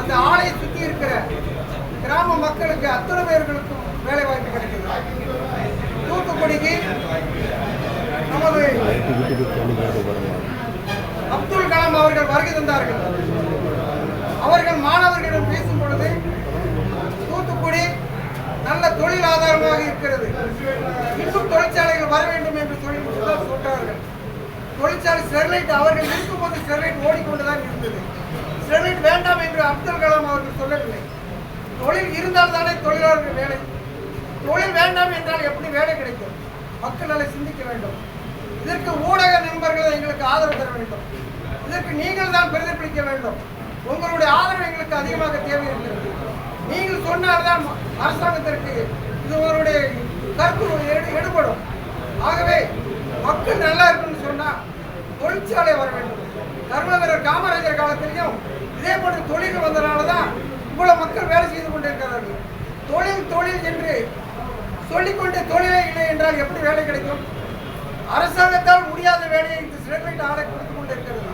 அந்த ஆலையை சுற்றி இருக்கிற கிராம மக்களுக்கு அத்தனை பேர்களுக்கும் வேலை வாய்ப்பு கிடைக்குது. தூத்துக்குடிக்கு நமது அப்துல் கலாம் அவர்கள் வருகை தந்தார்கள். அவர்கள் மாணவர்களிடம் பேசும் பொழுது தூத்துக்குடி நல்ல தொழில் ஆதாரமாக இருக்கிறது. இன்னும் தொழிற்சாலைகள் வர வேண்டும் என்று தொழில் முதல் சொன்னார்கள் தொழிற்சாலை ஸ்டெர்லைட் அவர்கள் இருக்கும்போது ஸ்டெர்லைட் ஓடிக்கொண்டுதான் இருந்தது. ஸ்டெர்லைட் வேண்டாம் என்று அப்துல் கலாம் அவர்கள் சொல்லவில்லை. தொழில் இருந்தால் தானே தொழிலாளர்கள் வேலை. தொழில் வேண்டாம் என்றால் எப்படி வேலை கிடைக்கும்? மக்கள் சிந்திக்க வேண்டும். இதற்கு ஊடக நண்பர்கள் எங்களுக்கு ஆதரவு தர வேண்டும். இதற்கு நீங்கள் தான் பிரதிபலிக்க வேண்டும். உங்களுடைய ஆதரவு எங்களுக்கு அதிகமாக தேவை இருக்கிறது. நீங்கள் சொன்னால்தான் அரசாங்கத்திற்கு இது உங்களுடைய கருத்து எடுபடும். ஆகவே மக்கள் நல்லா இருக்குன்னு சொன்னால் தொழிற்சாலை வர வேண்டும். கர்மவீரர் காமராஜர் காலத்திலையும் இதே போன்ற தொழில் வந்ததுனால தான் இவ்வளோ மக்கள் வேலை செய்து கொண்டிருக்கிறார்கள். தொழில் தொழில் என்று சொல்லிக்கொண்டு தொழிலே இல்லை என்றால் எப்படி வேலை கிடைக்கும்? அரசாங்கத்தால் முடியாத வேலையை இந்த ஸ்டெர்லைட் ஆலை கொடுத்து கொண்டிருக்கிறது.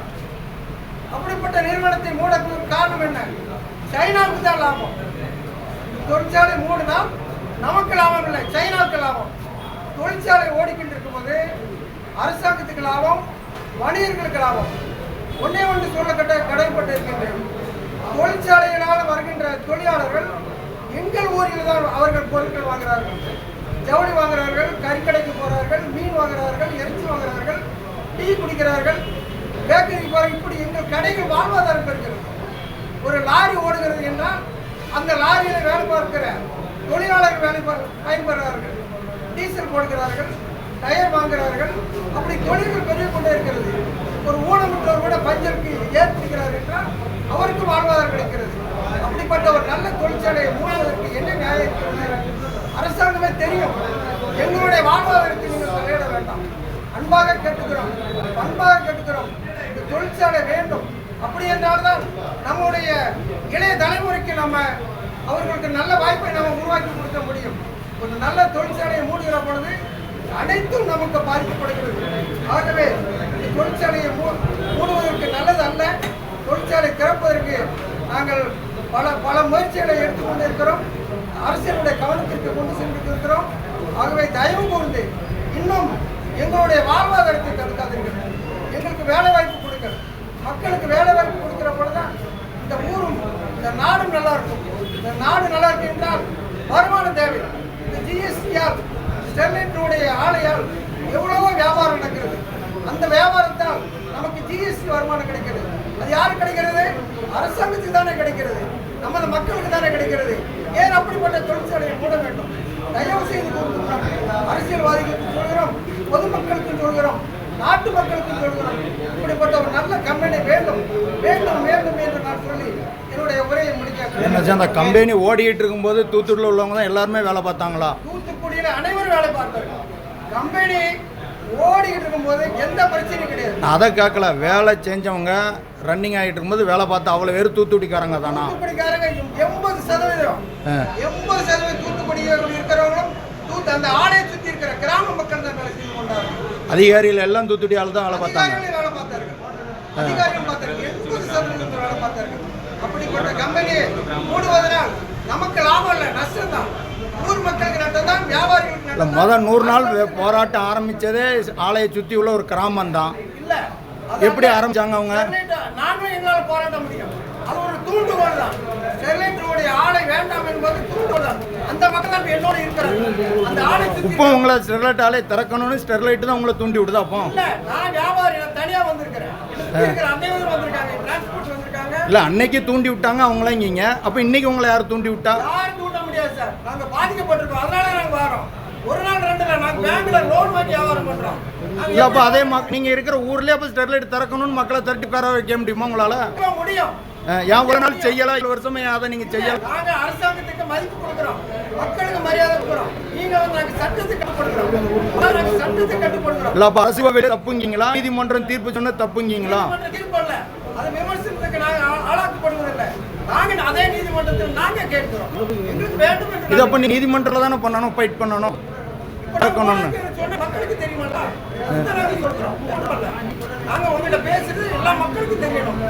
அப்படிப்பட்ட நிறுவனத்தை மூடக்கூடிய காரணம் என்ன? சைனாவுக்கு தான் லாபம். தொழிற்சாலை மூடுனால் நமக்கு லாபம் இல்லை சைனாவுக்கு லாபம். தொழிற்சாலை ஓடிக்கொண்டிருக்கும் போது அரசாங்கத்துக்கு லாபம் வணிகர்களுக்கு லாபம். ஒன்னே ஒன்று சொல்லக்கட்ட கட்ட கடைப்பட்டு இருக்கின்றேன் தொழிற்சாலைகளால் வருகின்ற தொழிலாளர்கள் எங்கள் ஊரில் தான் அவர்கள் பொருட்கள் வாங்குகிறார்கள். ஜவுளி வாங்குகிறார்கள் கறிக்கடைக்கு போகிறார்கள் மீன் வாங்குகிறார்கள் இறைச்சி வாங்குகிறார்கள் டீ குடிக்கிறார்கள். பேக்கரி போகிற இப்படி எங்கள் கடைகள் வாழ்வாதாரம் பெறுகிறது. ஒரு லாரி ஓடுகிறது என்றால் அந்த லாரியில் வேலை பார்க்கிற தொழிலாளர்கள் வேலை பயன்படுறார்கள் டீசல் போடுகிறார்கள் டயர் வாங்குகிறார்கள். அப்படி தொழில்கள் பெருகிக் கொண்டே இருக்கிறது. ஒரு ஊனமுற்றவர் கூட பஞ்சருக்கு ஏற்படுகிறார் என்றால் அவருக்கு வாழ்வாதாரம் கிடைக்கிறது. அப்படிப்பட்ட ஒரு நல்ல தொழிற்சாலையை மூடுவதற்கு என்ன நியாயம் இருக்கிறது? அரசாங்கமே தெரியும். எங்களுடைய வாழ்வாதாரத்தை நீங்கள் தலையிட வேண்டாம். அன்பாக கேட்டுக்கிறோம். அன்பாக கேட்டுக்கிறோம். இந்த தொழிற்சாலை வேண்டும். அப்படி என்றால்தான் நம்முடைய இளைய தலைமுறைக்கு நம்ம அவர்களுக்கு நல்ல வாய்ப்பை நம்ம உருவாக்கி கொடுக்க முடியும். ஒரு நல்ல தொழிற்சாலையை மூடுகிற பொழுது அனைத்தும் நமக்கு பாதிக்கப்படுகிறது ஆகவே இந்த தொழிற்சாலையை மூ மூடுவதற்கு நல்லது அல்ல தொழிற்சாலை திறப்பதற்கு நாங்கள் பல பல முயற்சிகளை இருக்கிறோம் அரசியலுடைய கவனத்திற்கு கொண்டு சென்று இருக்கிறோம் ஆகவே தயவு கூர்ந்து இன்னும் எங்களுடைய வாழ்வாதாரத்தை தடுக்காதீர்கள். எங்களுக்கு வேலை வாய்ப்பு கொடுங்கள். மக்களுக்கு வேலை வாய்ப்பு கொடுக்கிற பொழுதுதான் இந்த ஊரும் இந்த நாடும் நல்லா இருக்கும். இந்த நாடு நல்லா இருக்கு என்றால் வருமானம் தேவை. இந்த ஜிஎஸ்டியால் ஸ்டெர்லைட்டினுடைய ஆலையால் எவ்வளவோ வியாபாரம் நடக்கிறது அந்த வியாபாரத்தால் நமக்கு ஜிஎஸ்டி வருமானம் கிடைக்கிறது அது யாருக்கு கிடைக்கிறது அரசாங்கத்துக்கு தானே கிடைக்கிறது நமது தானே கிடைக்கிறது. ஏன் அப்படிப்பட்ட தொழிற்சாலையை மூட வேண்டும்? தயவு செய்து கொடுக்கிறோம் அரசியல்வாதிகளுக்கு சொல்கிறோம் பொதுமக்களுக்கு சொல்கிறோம் நாட்டு மக்களுக்கு சொல்கிறோம். இப்படிப்பட்ட ஒரு நல்ல கம்பெனி வேண்டும். வேண்டும் வேண்டும் என்று நான் சொல்லி என்னுடைய உரையை முடிக்க என்னாச்சு அந்த கம்பெனி ஓடிக்கிட்டு இருக்கும்போது தூத்துக்குடியில் உள்ளவங்க தான் எல்லாருமே வேலை பார்த்தாங்களா? தூத்துக்குடியில் அனைவரும் வேலை பார்த்தார்கள். கம்பெனி ஓடிக்கிட்டு இருக்கும்போது எந்த பிரச்சனையும் கிடையாது. நான் அதை கேட்கல. வேலை செஞ்சவங்க ரன்னிங் ஆகிட்டு இருக்கும்போது வேலை பார்த்து அவ்வளோ பேர் தூத்துக்குடிக்காரங்க தானா? தூத்துக்குடிக்காரங்க எண்பது சதவீதம். ஆ. எண்பது சதவீதம் தூத்துக்குடியில் இருக்கிறவங்களும் தூத்து அந்த ஆலையை சுற்றி இருக்கிற கிராம மக்கள் தான் வேலை செய்து கொண்டார்கள் அதிகாரிகள் எல்லாம் தூத்துக்குடியால் தான் வேலை பார்த்தாங்க. அதிகாரிகள் வேலை பார்த்தார்கள். அதிகாரிகள் பார்த்தார்கள். எண்பது சதவீதம் வேலை பார்த்தார்கள். அப்படிப்பட்ட கம்பெனியை மூடுவதனால் நமக்கு லாபம் இல்லை நஷ்டம் தான் ஊர் மக்களுக்கு நஷ்டம் தான் வியாபாரிகளுக்கு இல்லை முதல் நூறு நாள் போராட்டம் ஆரம்பித்ததே ஆலையை சுற்றி உள்ள ஒரு கிராமம் தான் எப்படி ஆரம்பிச்சாங்க அவங்க? ஸ்டெர்லைட் நாங்களும் எங்களால் போராட முடியும். அது ஒரு தூண்டுகோல் தான். ஸ்டெர்லைட்டினுடைய ஆலை வேண்டாம் என்பது தூண்டுகோல் தான். அந்த மக்கள் தான் இப்ப என்னோட இருக்கிறாங்க. அந்த ஆலை சுத்தி இப்போ உங்களை ஸ்டெர்லைட் ஆலை திறக்கணும்னு ஸ்டெர்லைட் தான் உங்களை தூண்டி விடுதா அப்போ? இல்ல நான் வியாபாரி நான் தனியா வந்திருக்கிறேன். எனக்கு இருக்கிற அனைவரும் வந்திருக்காங்க டிரான்ஸ்போர்ட் வந்திருக்காங்க. இல்லை அன்னைக்கு தூண்டி விட்டாங்க அவங்கள இங்கிங்க. அப்போ இன்னைக்கு உங்களை யார் தூண்டி விட்டா? யாரும் தூண்ட முடியாது சார். நாங்க பாதிக்கப்பட்டிருக்கோம். அதனால நாங்க வரோம் ஒரு நாள் ரெண்டு நாள். நாங்க பேங்க்ல லோன் வாங்கி வியாபாரம் பண்றோம். இல்லை அப்போ அதே மக் நீங்கள் இருக்கிற ஊர்லேயே அப்போ ஸ்டெர்லைட் திறக்கணும்னு மக்களை திரட்டி உட்கார வைக்க முடியுமா உங்களால்? முடியும். ஏன் ஒரு நாள் செய்யலாம் இவ்வளோ வருஷமா அதை நீங்கள் செய்யல? நாங்க அரசாங்கத்துக்கு மதிப்பு கொடுக்கிறோம். மக்களுக்கு மரியாதை கொடுக்கிறோம். நீங்க வந்து நாங்க சட்டத்துக்கு கட்டுப்படுகிறோம் நாங்க சட்டத்துக்கு கட்டுப்படுகிறோம் இல்லை அப்போ அரசு வெளியே தப்புங்கீங்களா? நீதிமன்றம் தீர்ப்பு சொன்ன தப்புங்கீங்களா? தீர்ப்பு அல்ல அது விமர்சனத்துக்கு நாங்க ஆ- ஆளாக்கப்படுவதில்லை நாங்க அதே நீதிமன்றத்தில் நாங்க கேட்கிறோம். எங்களுக்கு வேண்டும் என்று இது அப்போ நீதிமன்றத்தில் தானே பண்ணணும்? ஃபைட் பண்ணணும்? நடக்கணும்னு மக்களுக்கு நாங்க உங்ககிட்ட பேசுறது எல்லா மக்களுக்கும் தெரியணும்.